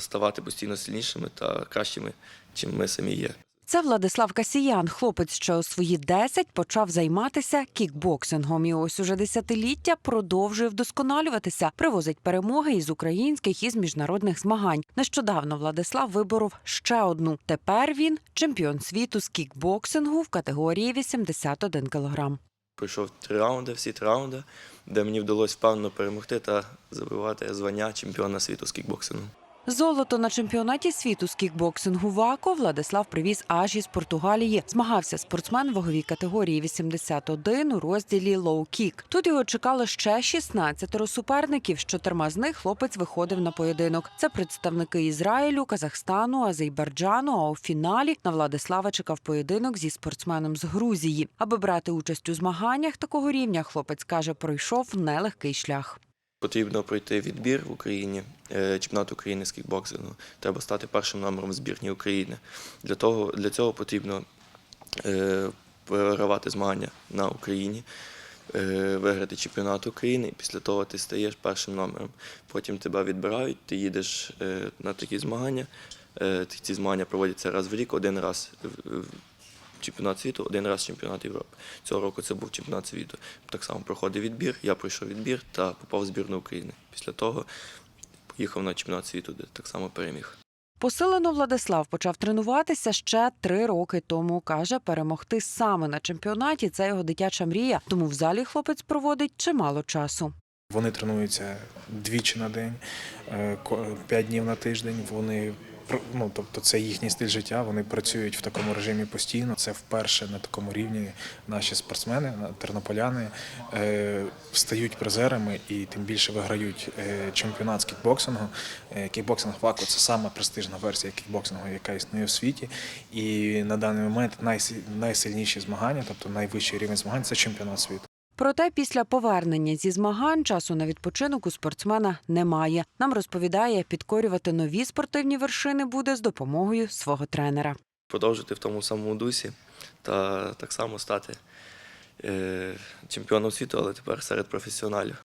ставати постійно сильнішими та кращими, чим ми самі є. Це Владислав Касіян, хлопець, що у свої 10 почав займатися кікбоксингом. І ось уже десятиліття продовжує вдосконалюватися, привозить перемоги із українських і з міжнародних змагань. Нещодавно Владислав виборов ще одну. Тепер він чемпіон світу з кікбоксингу в категорії 81 кілограм. Пройшов три раунди, всі три раунди, де мені вдалося впевнено перемогти та завоювати звання чемпіона світу з кікбоксингу. Золото на чемпіонаті світу з кікбоксингу ВАКО Владислав привіз аж із Португалії. Змагався спортсмен ваговій категорії 81 у розділі лоу-кік. Тут його чекало ще 16 суперників. З чотирма з них хлопець виходив на поєдинок. Це представники Ізраїлю, Казахстану, Азербайджану. А у фіналі на Владислава чекав поєдинок зі спортсменом з Грузії. Аби брати участь у змаганнях такого рівня, хлопець каже, пройшов нелегкий шлях. Потрібно пройти відбір в Україні, е, чемпіонат України з кікбоксингу. Треба стати першим номером збірні України. Для, того, для цього потрібно вигравати змагання на Україні, е, виграти чемпіонат України, і після того ти стаєш першим номером. Потім тебе відбирають, ти їдеш е, на такі змагання. Ці змагання проводяться раз в рік, один раз в- чемпіонат світу, один раз чемпіонат Європи. Цього року це був чемпіонат світу. Так само проходив відбір. Я пройшов відбір та попав в збірну України. Після того поїхав на чемпіонат світу, де так само переміг. Посилено Владислав почав тренуватися ще три роки тому. каже, перемогти саме на чемпіонаті це його дитяча мрія. Тому в залі хлопець проводить чимало часу. Вони тренуються двічі на день, е, ко- п'ять днів на тиждень. Вони ну, тобто це їхній стиль життя. Вони працюють в такому режимі постійно. Це вперше на такому рівні наші спортсмени, тернополяни е, стають призерами і тим більше виграють е, чемпіонат з кікбоксингу. Е, Кікбоксинг ВАКО це сама престижна версія кікбоксингу, яка існує в світі. І на даний момент найсиль- найсильніші змагання, тобто найвищий рівень змагань це чемпіонат світу. Проте після повернення зі змагань часу на відпочинок у спортсмена немає. Нам розповідає, підкорювати нові спортивні вершини буде з допомогою свого тренера. Продовжити в тому самому дусі та так само стати е, чемпіоном світу, але тепер серед професіоналів.